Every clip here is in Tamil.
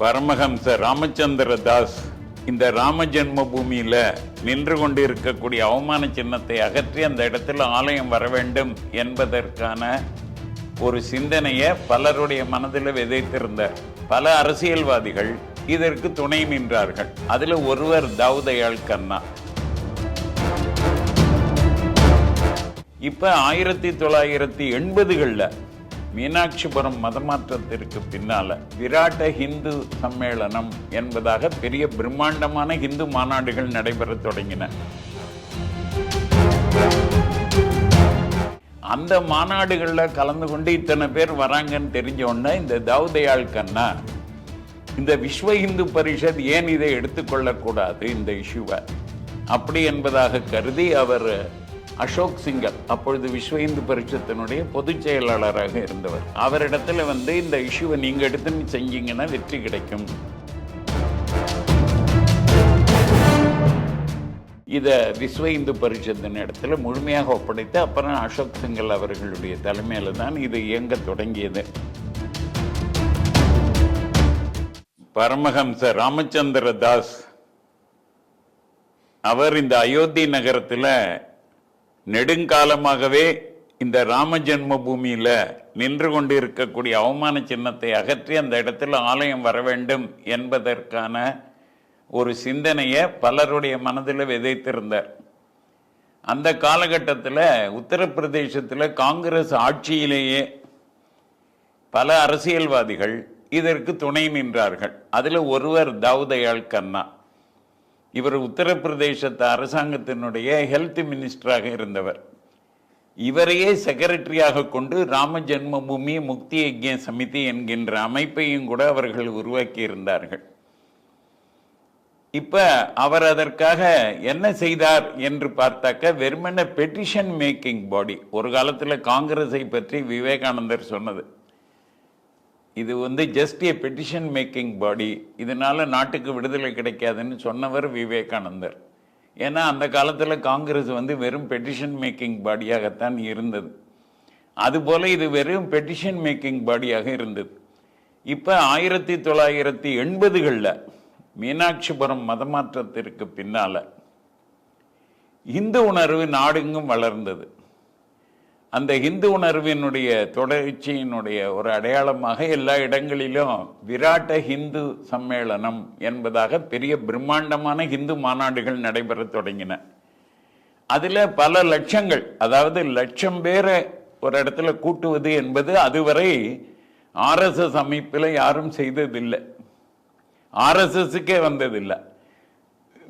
பரமஹம்ச ராமச்சந்திர தாஸ் இந்த ராம ஜென்ம பூமியில நின்று கொண்டு இருக்கக்கூடிய அவமான சின்னத்தை அகற்றி அந்த இடத்துல ஆலயம் வர வேண்டும் என்பதற்கான ஒரு சிந்தனையை பலருடைய மனதில் விதைத்திருந்தார். பல அரசியல்வாதிகள் இதற்கு துணை நின்றார்கள். அதில் ஒருவர் தாவுதயாள் கண்ணா. இப்ப ஆயிரத்தி தொள்ளாயிரத்தி எண்பதுகளில் மீனாட்சிபுரம் மதமாற்றத்திற்கு பின்னால விராட்ட ஹிந்து சம்மேளனம் என்பதாக பெரிய பிரம்மாண்டமான ஹிந்து மாநாடுகள் நடைபெற தொடங்கின. அந்த மாநாடுகளில் கலந்து கொண்டு இத்தனை பேர் வராங்கன்னு தெரிஞ்ச உடனே இந்த தாவுதயாள் கண்ணா இந்த விஸ்வ இந்து பரிஷத் ஏன் இதை எடுத்துக்கொள்ளக்கூடாது இந்த இஷ்யூவை? அப்படி என்பதாக கருதி அவர் அசோக் சிங்கர் அப்பொழுது விஸ்வ இந்து பரிஷத்தினுடைய பொதுச் செயலாளராக இருந்தவர். அவரிடத்துல வந்து இந்த இஷ்யூவை நீங்க எடுத்து செஞ்சீங்கன்னா வெற்றி கிடைக்கும். இதை விஸ்வ இந்து பரிஷத்தின் இடத்துல முழுமையாக ஒப்படைத்து அப்புறம் அசோக் சிங்கல் அவர்களுடைய தலைமையில தான் இது இயங்க தொடங்கியது. பரமஹம்ச ராமச்சந்திர தாஸ் அவர் இந்த அயோத்தி நகரத்தில் நெடுங்காலமாகவே இந்த ராம ஜென்ம பூமியில நின்று கொண்டு இருக்கக்கூடிய அவமான சின்னத்தை அகற்றி அந்த இடத்துல ஆலயம் வர வேண்டும் என்பதற்கான ஒரு சிந்தனையை பலருடைய மனதில் விதைத்திருந்தார். அந்த காலகட்டத்தில் உத்தரப்பிரதேசத்தில் காங்கிரஸ் ஆட்சியிலேயே பல அரசியல்வாதிகள் இதற்கு துணை நின்றார்கள். அதில் ஒருவர் தவுதயாள் கண்ணா. இவர் உத்தரப்பிரதேசத்து அரசாங்கத்தினுடைய ஹெல்த் மினிஸ்டராக இருந்தவர். இவரையே செக்ரட்டரியாக கொண்டு ராம ஜென்மபூமி முக்தி யஜ்ய சமிதி என்கின்ற அமைப்பையும் கூட அவர்கள் உருவாக்கி இருந்தார்கள். இப்ப அவர் அதற்காக என்ன செய்தார் என்று பார்த்தாக்க வெறுமன பெட்டிஷன் மேக்கிங் பாடி ஒரு காலத்தில் காங்கிரஸை பற்றி விவேகானந்தர் சொன்னது. இது வந்து just a petition making body இதனால நாட்டுக்கு விடுதலை கிடைக்காதுன்னு சொன்னவர் விவேகானந்தர். ஏன்னா அந்த காலத்தில் காங்கிரஸ் வந்து வெறும் பெட்டிஷன் மேக்கிங் பாடியாகத்தான் இருந்தது. அதுபோல இது வெறும் பெட்டிஷன் மேக்கிங் பாடியாக இருந்தது. இப்போ ஆயிரத்தி தொள்ளாயிரத்தி எண்பதுகளில் மீனாட்சிபுரம் மதமாற்றத்திற்கு பின்னால இந்து உணர்வு நாடெங்கும் வளர்ந்தது. அந்த இந்து உணர்வினுடைய தொடர்ச்சியினுடைய ஒரு அடையாளமாக எல்லா இடங்களிலும் விராட்ட ஹிந்து சம்மேளனம் என்பதாக பெரிய பிரம்மாண்டமான ஹிந்து மாநாடுகள் நடைபெற தொடங்கின. அதில் பல லட்சங்கள் அதாவது லட்சம் பேரை ஒரு இடத்துல கூட்டுவது என்பது அதுவரை ஆர்எஸ்எஸ் அமைப்பில் யாரும் செய்ததில்லை. ஆர்எஸ்எஸ்க்கே வந்ததில்லை.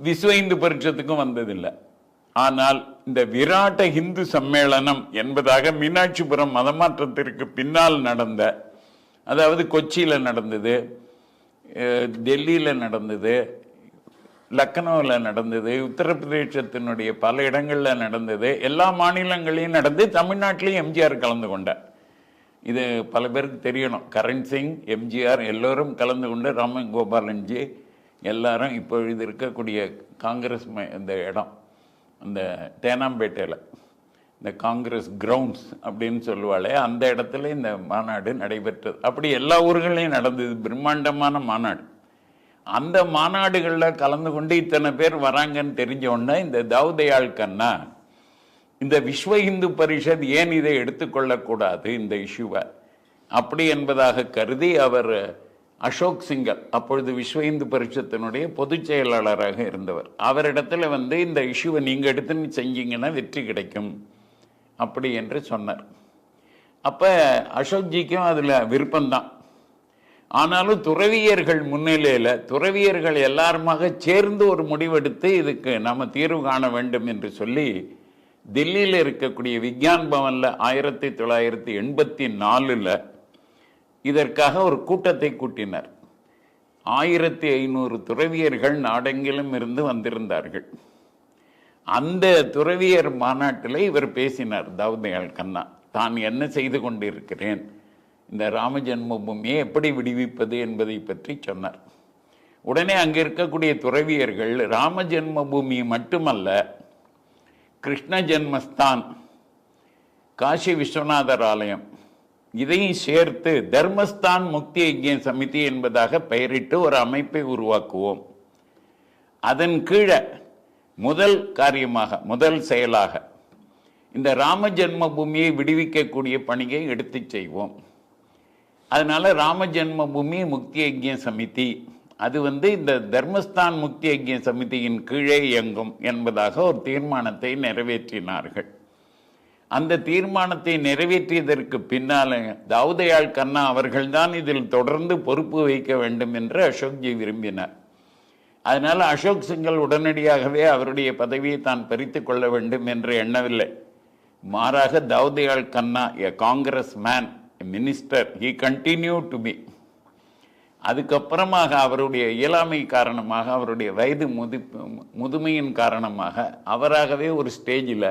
விஸ்வ இந்து பரிஷத்துக்கும் வந்ததில்லை. ஆனால் இந்த விராட்ட இந்து சம்மேளனம் என்பதாக மீனாட்சிபுரம் மதமாற்றத்திற்கு பின்னால் நடந்த அதாவது கொச்சியில் நடந்தது டெல்லியில் நடந்தது லக்னோவில் நடந்தது உத்தரப்பிரதேசத்தினுடைய பல இடங்களில் நடந்தது எல்லா மாநிலங்களையும் நடந்து தமிழ்நாட்டிலையும் எம்ஜிஆர் கலந்து கொண்டார் இது பல பேருக்கு தெரியணும். கரண் சிங் எம்ஜிஆர் எல்லோரும் கலந்து கொண்டு ராமன் கோபாலன்ஜி எல்லாரும் இப்பொழுது இருக்கக்கூடிய காங்கிரஸ் ம- இந்த இடம். அந்த தேனாம்பேட்டையில் இந்த காங்கிரஸ் கிரவுண்ட்ஸ் அப்படின்னு சொல்லுவாளே அந்த இடத்துல இந்த மாநாடு நடைபெற்றது. அப்படி எல்லா ஊர்களையும் நடந்தது பிரம்மாண்டமான மாநாடு. அந்த மாநாடுகளில் கலந்து கொண்டு இத்தனை பேர் வராங்கன்னு தெரிஞ்ச உடனே இந்த தாவுதயாள் கண்ணா இந்த விஸ்வ இந்து பரிஷத் ஏன் இதை எடுத்துக்கொள்ளக்கூடாது இந்த இஷ்யூவை? அப்படி என்பதாக கருதி அவர் அசோக் சிங்கர் அப்பொழுது விஸ்வ இந்து பரிஷத்தினுடைய பொதுச் செயலாளராக இருந்தவர். அவரிடத்துல வந்து இந்த இஷ்யூவை நீங்கள் எடுத்துன்னு செஞ்சீங்கன்னா வெற்றி கிடைக்கும் அப்படி என்று சொன்னார். அப்போ அசோக்ஜிக்கும் அதில் விருப்பம்தான். ஆனாலும் துறவியர்கள் முன்னிலையில் துறவியர்கள் எல்லாருமாக சேர்ந்து ஒரு முடிவெடுத்து இதுக்கு நம்ம தீர்வு காண வேண்டும் என்று சொல்லி தில்லியில் இருக்கக்கூடிய விக்யான் பவனில் ஆயிரத்தி தொள்ளாயிரத்தி எண்பத்தி நாலில் இதற்காக ஒரு கூட்டத்தை கூட்டினார். ஆயிரத்தி ஐநூறு துறவியர்கள் நாடெங்கிலும் இருந்து வந்திருந்தார்கள். அந்த துறவியர் மாநாட்டில் இவர் பேசினார் தாவூதயாள் கண்ணா தான் என்ன செய்து கொண்டிருக்கிறேன்? இந்த ராம ஜென்மபூமியை எப்படி விடுவிப்பது என்பதை பற்றி சொன்னார். உடனே அங்கே இருக்கக்கூடிய துறவியர்கள் ராம ஜென்மபூமி மட்டுமல்ல கிருஷ்ண ஜென்மஸ்தான் காசி விஸ்வநாதர் ஆலயம் இதையும் சேர்த்து தர்மஸ்தான் முக்தி ஐக்கிய சமிதி என்பதாக பெயரிட்டு ஒரு அமைப்பை உருவாக்குவோம். அதன் கீழே முதல் காரியமாக முதல் செயலாக இந்த ராம ஜென்ம பூமியை விடுவிக்கக்கூடிய பணியை எடுத்துச் செய்வோம். அதனால ராம ஜென்ம பூமி முக்தி ஐக்கிய சமிதி அது வந்து இந்த தர்மஸ்தான் முக்தி ஐக்கிய சமிதியின் கீழே இயங்கும் என்பதாக ஒரு தீர்மானத்தை நிறைவேற்றினார்கள். அந்த தீர்மானத்தை நிறைவேற்றியதற்கு பின்னால தாவுதயாள் கண்ணா அவர்கள்தான் இதில் தொடர்ந்து பொறுப்பு வகிக்க வேண்டும் என்று அசோக்ஜி விரும்பினார். அதனால் அசோக் சிங்கல் உடனடியாகவே அவருடைய பதவியை தான் பறித்து கொள்ள வேண்டும் என்று எண்ணவில்லை. மாறாக Daudayal Khanna a Congress man minister he continue to be அதுக்கப்புறமாக அவருடைய இயலாமை காரணமாக அவருடைய வயது முது முதுமையின் காரணமாக அவராகவே ஒரு ஸ்டேஜில்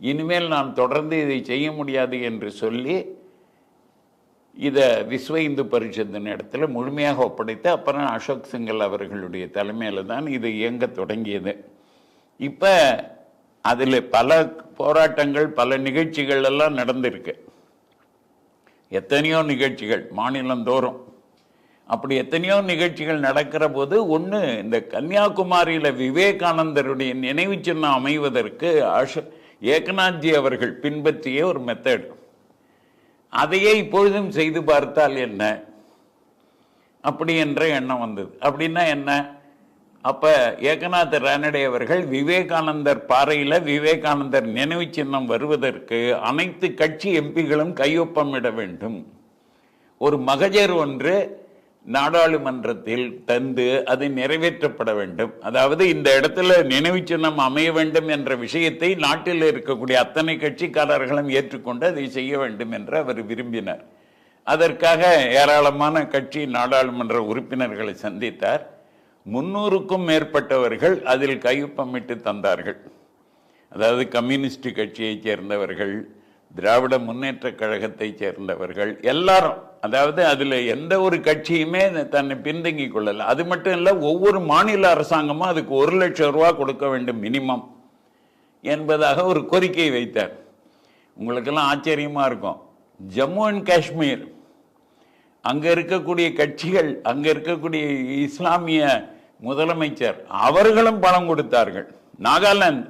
இனிமேல் நான் தொடர்ந்து இதை செய்ய முடியாது என்று சொல்லி இதை விஸ்வ இந்து பரிஷத்தின் இடத்துல முழுமையாக ஒப்படைத்து அப்புறம் அசோக் சிங்கல் அவர்களுடைய தலைமையில் தான் இது இயங்க தொடங்கியது. இப்போ அதில் பல போராட்டங்கள் பல நிகழ்ச்சிகள் எல்லாம் நடந்திருக்கு. எத்தனையோ நிகழ்ச்சிகள் மாநிலந்தோறும். அப்படி எத்தனையோ நிகழ்ச்சிகள் நடக்கிற போது ஒன்று இந்த கன்னியாகுமரியில் விவேகானந்தருடைய நினைவு சின்னம் அமைவதற்கு அசோக் ஏகநாத்ஜி அவர்கள் பின்பற்றிய ஒரு மெத்தட் அதையே இப்பொழுதும் செய்து பார்த்தால் என்ன? அப்படி என்ற எண்ணம் வந்தது. அப்படின்னா என்ன? அப்ப ஏகநாத் ரானடே அவர்கள் விவேகானந்தர் பாறையில விவேகானந்தர் நினைவு சின்னம் வருவதற்கு அனைத்து கட்சி எம்பிகளும் கையொப்பமிட வேண்டும். ஒரு மகஜர் ஒன்று நாடாளுமன்றத்தில் தந்து அது நிறைவேற்றப்பட வேண்டும். அதாவது இந்த இடத்துல நினைவு சின்னம் அமைய வேண்டும் என்ற விஷயத்தை நாட்டில் இருக்கக்கூடிய அத்தனை கட்சிக்காரர்களும் ஏற்றுக்கொண்டு அதை செய்ய வேண்டும் என்று அவர் விரும்பினார். அதற்காக ஏராளமான கட்சி நாடாளுமன்ற உறுப்பினர்களை சந்தித்தார். முன்னூறுக்கும் மேற்பட்டவர்கள் அதில் கையொப்பமிட்டு தந்தார்கள். அதாவது கம்யூனிஸ்ட் கட்சியைச் சேர்ந்தவர்கள் திராவிட முன்னேற்ற கழகத்தைச் சேர்ந்தவர்கள் எல்லாரும் அதாவது அதில் எந்த ஒரு கட்சியுமே தன்னை பின்தங்கி கொள்ளல. அது மட்டும் இல்லை ஒவ்வொரு மாநில அரசாங்கமும் அதுக்கு ஒரு லட்சம் ரூபா கொடுக்க வேண்டும் மினிமம் என்பதாக ஒரு கோரிக்கை வைத்தார். உங்களுக்கெல்லாம் ஆச்சரியமாக இருக்கும். ஜம்மு அண்ட் காஷ்மீர் அங்கே இருக்கக்கூடிய கட்சிகள் அங்கே இருக்கக்கூடிய இஸ்லாமிய முதலமைச்சர் அவர்களும் பணம் கொடுத்தார்கள். நாகாலாந்து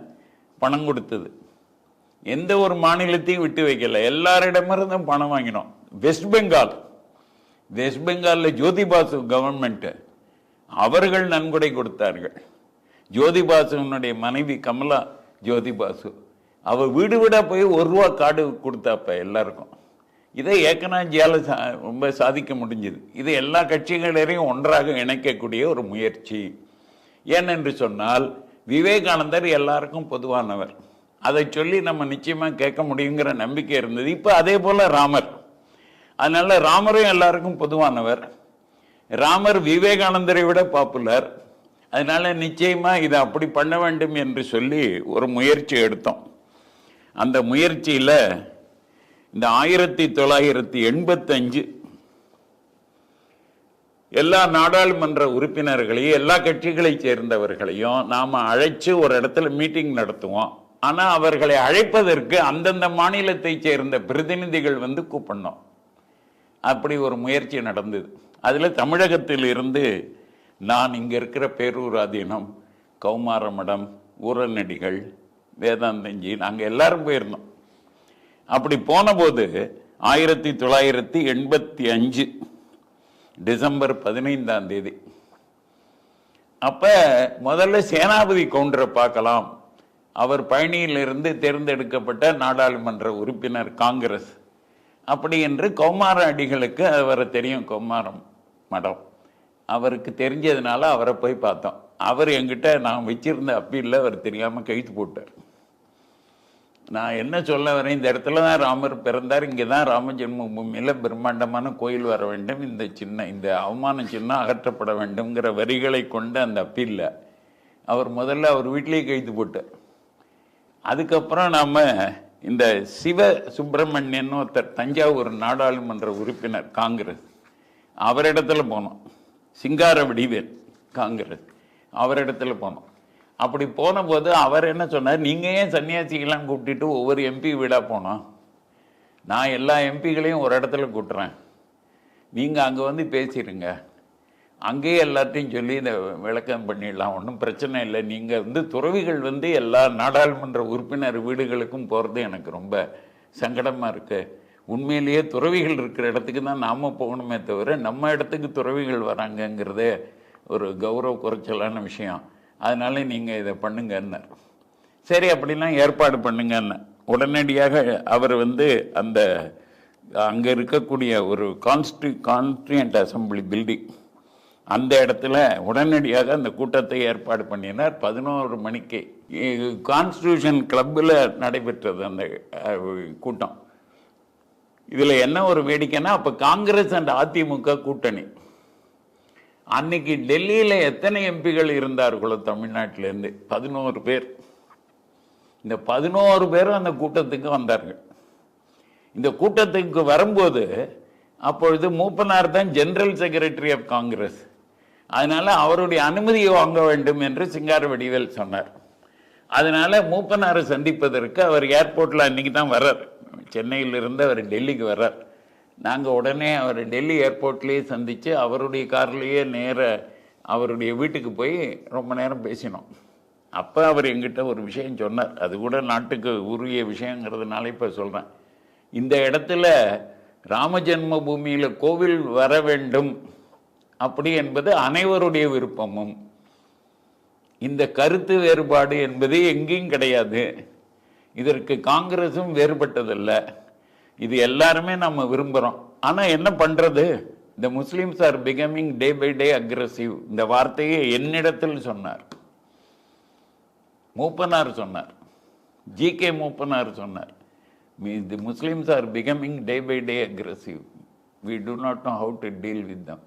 பணம் கொடுத்தது. எந்த ஒரு மாநிலத்தையும் விட்டு வைக்கல. எல்லாரிடமிருந்தும் பணம் வாங்கினோம். வெஸ்ட் பெங்கால் வெஸ்ட் பெங்காலில் ஜோதி பாசு அவர்கள் நன்கொடை கொடுத்தார்கள். ஜோதி பாசுனுடைய மனைவி கமலா ஜோதி பாசு. வீடு வீடாக போய் ஒரு ரூபா கார்டு கொடுத்தாப்ப எல்லாருக்கும். இதை ஏக்கனாஜியால் ரொம்ப சாதிக்க முடிஞ்சது. இது எல்லா கட்சிகளையும் ஒன்றாக இணைக்கக்கூடிய ஒரு முயற்சி. ஏனென்று சொன்னால் விவேகானந்தர் எல்லாருக்கும் பொதுவானவர். அதை சொல்லி நம்ம நிச்சயமா கேட்க முடியுங்கிற நம்பிக்கை இருந்தது. இப்போ அதே போல ராமர். அதனால ராமரும் எல்லாருக்கும் பொதுவானவர். ராமர் விவேகானந்தரை விட பாப்புலர் அதனால நிச்சயமா இதை அப்படி பண்ண வேண்டும் என்று சொல்லி ஒரு முயற்சி எடுத்தோம். அந்த முயற்சியில இந்த ஆயிரத்தி தொள்ளாயிரத்தி எண்பத்தஞ்சு எல்லா நாடாளுமன்ற உறுப்பினர்களையும் எல்லா கட்சிகளை சேர்ந்தவர்களையும் நாம அழைச்சு ஒரு இடத்துல மீட்டிங் நடத்துவோம். ஆனா அவர்களை அழைப்பதற்கு அந்தந்த மாநிலத்தை சேர்ந்த பிரதிநிதிகள் வந்து கூப்பிடணும். அப்படி ஒரு முயற்சி நடந்தது. அதில் தமிழகத்தில் இருந்து நான் இங்கே இருக்கிற பேரூராதீனம் கௌமாரமடம் ஊரநடிகள் வேதாந்தஞ்சி நாங்கள் எல்லாரும் போயிருந்தோம். அப்படி போனபோது ஆயிரத்தி தொள்ளாயிரத்தி எண்பத்தி அஞ்சு டிசம்பர் பதினைந்தாம் தேதி. அப்போ முதல்ல சேனாபதி கவுண்டரை பார்க்கலாம். அவர் பழனியிலிருந்து தேர்ந்தெடுக்கப்பட்ட நாடாளுமன்ற உறுப்பினர் காங்கிரஸ். அப்படி என்று கௌமார அடிகளுக்கு அவரை தெரியும் கௌமாரம் மடம். அவருக்கு தெரிஞ்சதுனால அவரை போய் பார்த்தோம். அவர் என்கிட்ட நான் வச்சிருந்த அப்பீலில் அவர் தெரியாமல் கழித்து போட்டார். நான் என்ன சொல்ல வரேன் இந்த இடத்துல தான் ராமர் பிறந்தார் இங்கே தான் ராம ஜென்மபூமியில் பிரம்மாண்டமான கோயில் வர வேண்டும் இந்த சின்ன இந்த அவமான சின்னம் அகற்றப்பட வேண்டும்ங்கிற வரிகளை கொண்ட அந்த அப்பீலில் அவர் முதல்ல அவர் வீட்டிலேயே கைது போட்டார். அதுக்கப்புறம் நாம் இந்த சிவ சுப்பிரமணியன் ஒருத்தர் தஞ்சாவூர் நாடாளுமன்ற உறுப்பினர் காங்கிரஸ். அவரிடத்துல போனோம். சிங்கார வடிவேல் காங்கிரஸ். அவரிடத்துல போனோம். அப்படி போன போது அவர் என்ன சொன்னார் நீங்கள் ஏன் சன்னியாசிகள்லாம் கூப்பிட்டுட்டு ஒவ்வொரு எம்பி வீடாக போனோம்? நான் எல்லா எம்பிகளையும் ஒரு இடத்துல கூட்டுறேன். நீங்கள் அங்கே வந்து பேசிடுங்க அங்கேயே எல்லாத்தையும் சொல்லி இந்த விளக்கம் பண்ணிடலாம் ஒன்றும் பிரச்சனை இல்லை. நீங்கள் வந்து துறவிகள் வந்து எல்லா நாடாளுமன்ற உறுப்பினர் வீடுகளுக்கும் போகிறது எனக்கு ரொம்ப சங்கடமாக இருக்குது உண்மையிலேயே துறவிகள் இருக்கிற இடத்துக்கு தான் நாம் போகணுமே தவிர நம்ம இடத்துக்கு துறவிகள் வராங்கங்கிறதே ஒரு கௌரவ குறைச்சலான விஷயம். அதனால நீங்கள் இதை பண்ணுங்கன்னார். சரி அப்படிலாம் ஏற்பாடு பண்ணுங்கன்னு. உடனடியாக அவர் வந்து அந்த அங்கே இருக்கக்கூடிய ஒரு கான்ஸ்டி கான்ஸ்டியூண்ட் அசம்பிளி பில்டிங் அந்த இடத்துல உடனடியாக அந்த கூட்டத்தை ஏற்பாடு பண்ணினார். பதினோரு மணிக்கு. கான்ஸ்டியூஷன் கிளப்பில் நடைபெற்றது அந்த கூட்டம். இதில் என்ன ஒரு வேடிக்கைன்னா அப்போ காங்கிரஸ் அண்ட் அதிமுக கூட்டணி. அன்னைக்கு டெல்லியில் எத்தனை எம்பிகள் இருந்தார்களோ தமிழ்நாட்டிலேருந்து? பதினோரு பேர். இந்த பதினோரு பேரும் அந்த கூட்டத்துக்கு வந்தார்கள். இந்த கூட்டத்துக்கு வரும்போது அப்பொழுது மூப்பனார் தான் ஜெனரல் செக்ரட்டரி ஆஃப் காங்கிரஸ் அதனால அவருடைய அனுமதியை வாங்க வேண்டும் என்று சிங்கார வடிவேல் சொன்னார். அதனால மூப்பனாரை சந்திப்பதற்கு அவர் ஏர்போர்ட்டில் அன்னைக்கு தான் வர்றார். சென்னையிலிருந்து அவர் டெல்லிக்கு வர்றார். நாங்கள் உடனே அவர் டெல்லி ஏர்போர்ட்லேயே சந்தித்து அவருடைய கார்லேயே நேர அவருடைய வீட்டுக்கு போய் ரொம்ப நேரம் பேசினோம். அப்போ அவர் எங்கிட்ட ஒரு விஷயம் சொன்னார். அது கூட நாட்டுக்கு உரிய விஷயங்கிறதுனால இப்போ சொல்கிறேன் இந்த இடத்துல ராம ஜென்ம பூமியில் கோவில் வர வேண்டும். அப்படி என்பது அனைவருடைய விருப்பமும். இந்த கருத்து வேறுபாடு என்பது எங்கேயும் கிடையாது. இதற்கு காங்கிரஸும் வேறுபட்டதல்ல. இது எல்லாருமே நம்ம விரும்புகிறோம் ஆனால் என்ன பண்ணுறது இந்த Muslims are becoming day by day aggressive இந்த வார்த்தையை என்னிடத்தில் சொன்னார். மூப்பனார் சொன்னார். ஜி கே மூப்பனார் சொன்னார். The Muslims are becoming day by day aggressive we do not know how to deal with them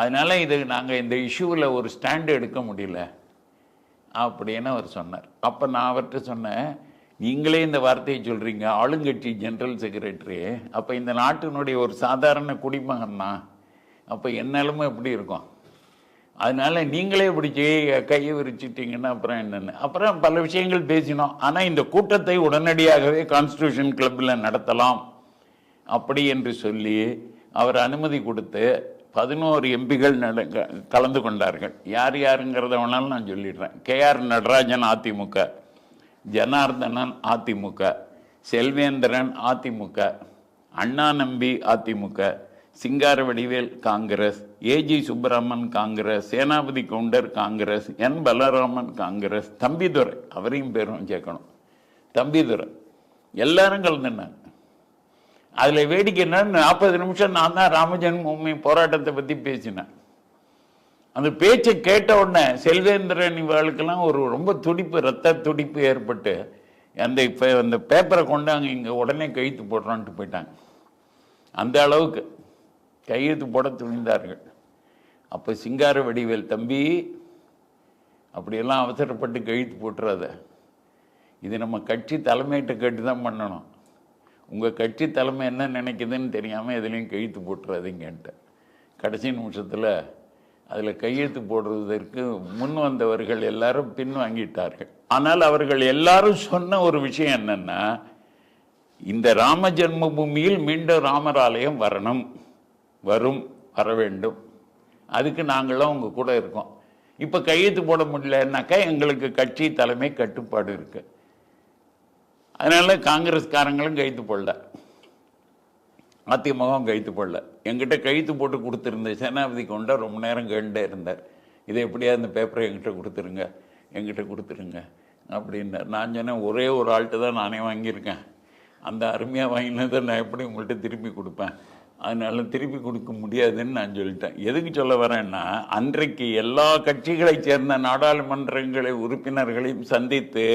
அதனால் இது நாங்கள் இந்த இஷ்யூவில் ஒரு ஸ்டாண்டு எடுக்க முடியல அப்படின்னு அவர் சொன்னார். அப்போ நான் அவர்கிட்ட சொன்னேன் நீங்களே இந்த வார்த்தையை சொல்கிறீங்க ஆளுங்கட்சி ஜெனரல் செக்ரட்டரி அப்போ இந்த நாட்டினுடைய ஒரு சாதாரண குடிமகன் தான் அப்போ என் நிலைமை எப்படி இருக்கும்? அதனால் நீங்களே பிடிச்சி கையை விரிச்சிட்டிங்கன்னா அப்புறம் என்னென்னு? அப்புறம் பல விஷயங்கள் பேசினோம். ஆனால் இந்த கூட்டத்தை உடனடியாகவே கான்ஸ்டியூஷன் கிளப்பில் நடத்தலாம். அப்படி என்று சொல்லி அவர் அனுமதி கொடுத்து பதினோரு எம்பிகள் நட க- கலந்து கொண்டார்கள். யார் யாருங்கிறத வேணாலும் நான் சொல்லிடுறேன். கேஆர் நடராஜன் அதிமுக. ஜனார்தனன் அதிமுக. செல்வேந்திரன் அதிமுக. அண்ணா நம்பி அதிமுக. சிங்கார வடிவேல் காங்கிரஸ் ஏஜி சுப்பிரமன் காங்கிரஸ். சேனாபதி கவுண்டர் காங்கிரஸ். என். பலராமன் காங்கிரஸ். தம்பிதுரை. அவரையும் பேரும் சேர்க்கணும் தம்பிதுரை. எல்லாரும் கலந்துனாங்க. அதில் வேடிக்கை என்ன நாற்பது நிமிஷம் நான் தான் ராமஜென்மபூமி போராட்டத்தை பற்றி பேசினேன். அந்த பேச்சை கேட்ட உடனே செல்வேந்திரன் இவர்களுக்கெல்லாம் ஒரு ரொம்ப துடிப்பு ரத்த துடிப்பு ஏற்பட்டு அந்த இப்போ அந்த பேப்பரை கொண்டாங்க இங்கே உடனே கையெழுத்து போடுறான்ட்டு போயிட்டாங்க. அந்த அளவுக்கு கையெழுத்து போட துணிந்தார்கள். அப்போ சிங்கார வடிவேல் தம்பி அப்படியெல்லாம் அவசரப்பட்டு கழித்து போட்டுறாத. இது நம்ம கட்சி தலைமையிட்ட கேட்டு தான் பண்ணணும். உங்கள் கட்சி தலைமை என்ன நினைக்குதுன்னு தெரியாமல் எதுலேயும் கையெழுத்து போட்டுறாதீங்கன்ட்டு கடைசி நிமிஷத்தில் அதில் கையெழுத்து போடுறதற்கு முன் வந்தவர்கள் எல்லாரும் பின் வாங்கிட்டார்கள் ஆனால் அவர்கள் எல்லாரும் சொன்ன ஒரு விஷயம் என்னென்னா இந்த ராம ஜென்ம பூமியில் மீண்டும் ராமராலயம் வரணும் வரும் வர வேண்டும். அதுக்கு நாங்களும் உங்கள் கூட இருக்கோம். இப்போ கையெழுத்து போட முடியலன்னாக்கா எங்களுக்கு கட்சி தலைமை கட்டுப்பாடு இருக்குது அதனால காங்கிரஸ்காரங்களும் கைத்து போடல. அதிமுகவும் கைத்து போடல. என்கிட்ட கைத்து போட்டு கொடுத்துருந்த சேனாபதி கொண்டா ரொம்ப நேரம் கேண்டே இருந்தார். இதை எப்படியா இந்த பேப்பரை என்கிட்ட கொடுத்துருங்க என்கிட்ட கொடுத்துருங்க அப்படின்னார். நான் சொன்னேன் ஒரே ஒரு ஆள்கிட்ட தான் நானே வாங்கியிருக்கேன். அந்த அருமையாக வாங்கினதை நான் எப்படி உங்கள்கிட்ட திருப்பி கொடுப்பேன்? அதனால திருப்பி கொடுக்க முடியாதுன்னு நான் சொல்லிட்டேன். எதுக்கு சொல்ல வரேன்னா அன்றைக்கு எல்லா கட்சிகளைச் சேர்ந்த நாடாளுமன்றங்களை உறுப்பினர்களையும் சந்தித்து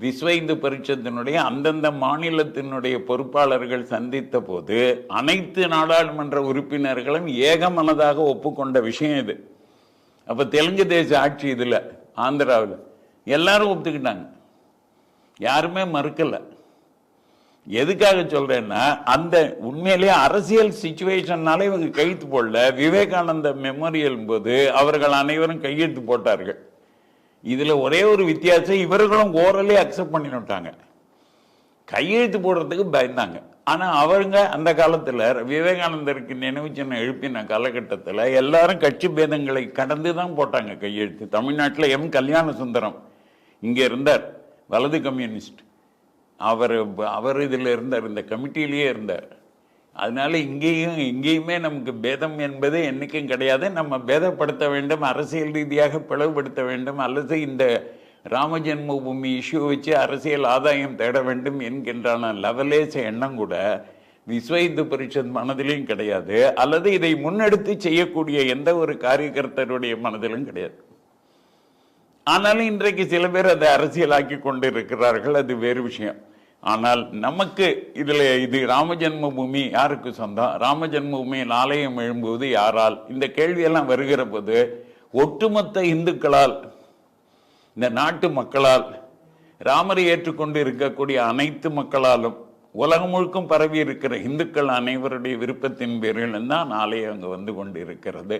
விஸ்வ இந்து பரிஷத்தினுடைய அந்தந்த மாநிலத்தினுடைய பொறுப்பாளர்கள் சந்தித்த போது அனைத்து நாடாளுமன்ற உறுப்பினர்களும் ஏகமனதாக ஒப்புக்கொண்ட விஷயம் இது. அப்ப தெலுங்கு தேச ஆட்சி இதுல ஆந்திராவில். எல்லாரும் ஒத்துக்கிட்டாங்க. யாருமே மறுக்கல. எதுக்காக சொல்றேன்னா அந்த உண்மையிலேயே அரசியல் சுச்சுவேஷன்னால இவங்க கையெழுத்து போடல. விவேகானந்த மெமோரியல் போது அவர்கள் அனைவரும் கையெழுத்து போட்டார்கள். இதில் ஒரே ஒரு வித்தியாசம் இவர்களும் ஓரலே அக்செப்ட் பண்ணிவிட்டாங்க கையெழுத்து போடுறதுக்கு பயந்தாங்க. ஆனால் அவருங்க அந்த காலத்தில் விவேகானந்தருக்கு நினைவு சின்ன எழுப்பின காலகட்டத்தில் எல்லாரும் கட்சி பேதங்களை கடந்து தான் போட்டாங்க கையெழுத்து. தமிழ்நாட்டில் எம் கல்யாண சுந்தரம் இங்கே இருந்தார் வலது கம்யூனிஸ்ட். அவர் அவர் இதில் இருந்தார் இந்த கமிட்டியிலேயே இருந்தார். அதனால இங்கேயும் இங்கேயுமே நமக்கு பேதம் என்பது என்றைக்கும் கிடையாது. நம்ம பேதப்படுத்த வேண்டும் அரசியல் ரீதியாக பிளவுபடுத்த வேண்டும் அல்லது இந்த ராமஜென்ம பூமி இஷ்யூ வச்சு அரசியல் ஆதாயம் தேட வேண்டும் என்கின்றான லெவலேச எண்ணம் கூட விஸ்வ இந்து பரிஷத் மனதிலையும் கிடையாது. அல்லது இதை முன்னெடுத்து செய்யக்கூடிய எந்த ஒரு காரியகர்த்தருடைய மனதிலும் கிடையாது. ஆனாலும் இன்றைக்கு சில பேர் அதை அரசியலாக்கி கொண்டு இருக்கிறார்கள் அது வேறு விஷயம். ஆனால் நமக்கு இதில் இது ராம ஜென்மபூமி யாருக்கு சொந்தம்? ராம ஜென்மபூமியில் ஆலயம் எழும்புவது யாரால்? இந்த கேள்வியெல்லாம் வருகிற போது ஒட்டுமொத்த இந்துக்களால் இந்த நாட்டு மக்களால் ராமரை ஏற்றுக்கொண்டு இருக்கக்கூடிய அனைத்து மக்களாலும் உலகம் முழுக்கும் பரவி இருக்கிற இந்துக்கள் அனைவருடைய விருப்பத்தின் பேரில் தான் ஆலயம் அங்கே வந்து கொண்டு இருக்கிறது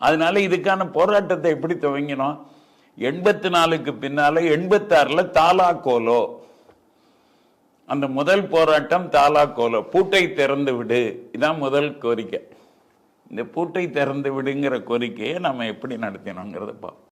அதனால இதுக்கான போராட்டத்தை எப்படி துவங்கினோம்? எண்பத்தி நாலுக்கு பின்னால எண்பத்தாறுல தாலா கோலோ அந்த முதல் போராட்டம் தாலா கோலோ பூட்டை திறந்து விடு. இதான் முதல் கோரிக்கை. இந்த பூட்டை திறந்து விடுங்கிற கோரிக்கையை நம்ம எப்படி நடத்தினோங்கிறத பார்ப்போம்.